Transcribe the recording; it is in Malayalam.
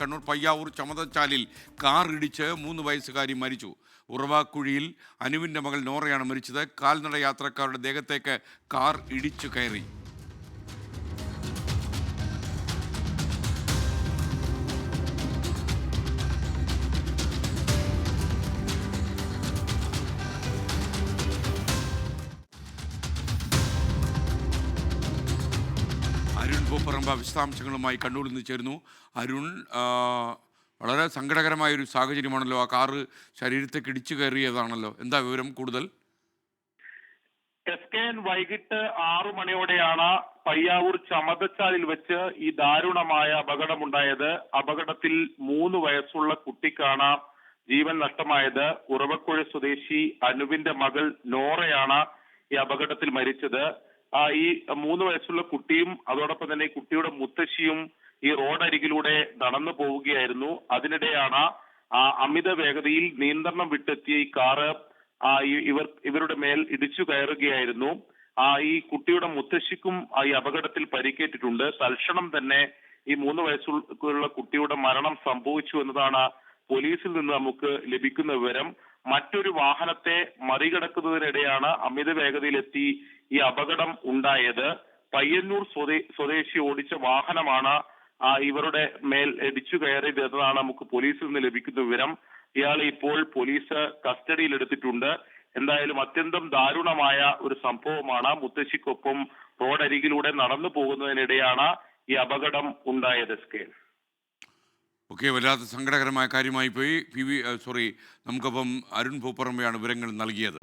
കണ്ണൂർ പയ്യാവൂർ ചമതച്ചാലിൽ കാർ ഇടിച്ച് മൂന്ന് വയസ്സുകാരി മരിച്ചു. ഉറവാക്കുഴിയിൽ അനുവിന്റെ മകൾ നോറയാണ് മരിച്ചത്. കാൽനട യാത്രക്കാരുടെ ദേഹത്തേക്ക് കാർ ഇടിച്ചു കയറി. അരുൺ പൂപ്പറമ്പ വിശദാംശങ്ങളുമായി കണ്ണൂരിൽ നിന്ന് ചേരുന്നു. അരുൺ വളരെ സങ്കടകരമായ ഒരു സാഹചര്യമാണല്ലോ. ആ കാറ് ശരീരത്തെ കിടിച്ചു കയറിയതാണല്ലോ. എന്താ വിവരം കൂടുതൽ? എസ് കെ എൻ വൈകിട്ട് ആറു മണിയോടെയാണ് പയ്യാവൂർ ചമതച്ചാലിൽ വെച്ച് ഈ ദാരുണമായ അപകടമുണ്ടായത്. അപകടത്തിൽ മൂന്ന് വയസ്സുള്ള കുട്ടിക്കാണ് ജീവൻ നഷ്ടമായത്. ഉറവക്കുഴ സ്വദേശി അനുവിന്റെ മകൾ നോറയാണ് ഈ അപകടത്തിൽ മരിച്ചത്. ഈ മൂന്ന് വയസ്സുള്ള കുട്ടിയും അതോടൊപ്പം തന്നെ കുട്ടിയുടെ മുത്തശ്ശിയും ഈ റോഡരികിലൂടെ നടന്നു പോവുകയായിരുന്നു. അതിനിടെയാണ് ആ അമിത വേഗതയിൽ നിയന്ത്രണം വിട്ടെത്തിയ ഈ കാറ് ആ ഇവർ ഇവരുടെ മേൽ ഇടിച്ചു കയറുകയായിരുന്നു. ആ ഈ കുട്ടിയുടെ മുത്തശ്ശിക്കും ആ ഈ അപകടത്തിൽ പരിക്കേറ്റിട്ടുണ്ട്. തൽക്ഷണം തന്നെ ഈ മൂന്ന് വയസ്സുള്ള കുട്ടിയുടെ മരണം സംഭവിച്ചു എന്നതാണ് പോലീസിൽ നിന്ന് നമുക്ക് ലഭിക്കുന്ന വിവരം മറ്റൊരു വാഹനത്തെ മറികടക്കുന്നതിനിടെയാണ് അമിത വേഗതയിലെത്തി ഈ അപകടം ഉണ്ടായത്. പയ്യന്നൂർ സ്വദേ സ്വദേശി ഓടിച്ച വാഹനമാണ് ഇവരുടെ മേൽ ഇടിച്ചു കയറിയത് എന്നതാണ് നമുക്ക് പോലീസിൽ നിന്ന് ലഭിക്കുന്ന വിവരം. ഇയാളെ ഇപ്പോൾ പോലീസ് കസ്റ്റഡിയിൽ എടുത്തിട്ടുണ്ട്. എന്തായാലും അത്യന്തം ദാരുണമായ ഒരു സംഭവമാണ്. മുത്തശ്ശിക്കൊപ്പം റോഡരികിലൂടെ നടന്നു പോകുന്നതിനിടെയാണ് ഈ അപകടം ഉണ്ടായത് എസ് കെ ഓക്കെ വല്ലാത്ത സങ്കടകരമായ കാര്യമായി പോയി. പി വി സോറി നമുക്കപ്പം അരുൺ പൂപ്പറമ്മയാണ് വിവരങ്ങൾ നൽകിയത്.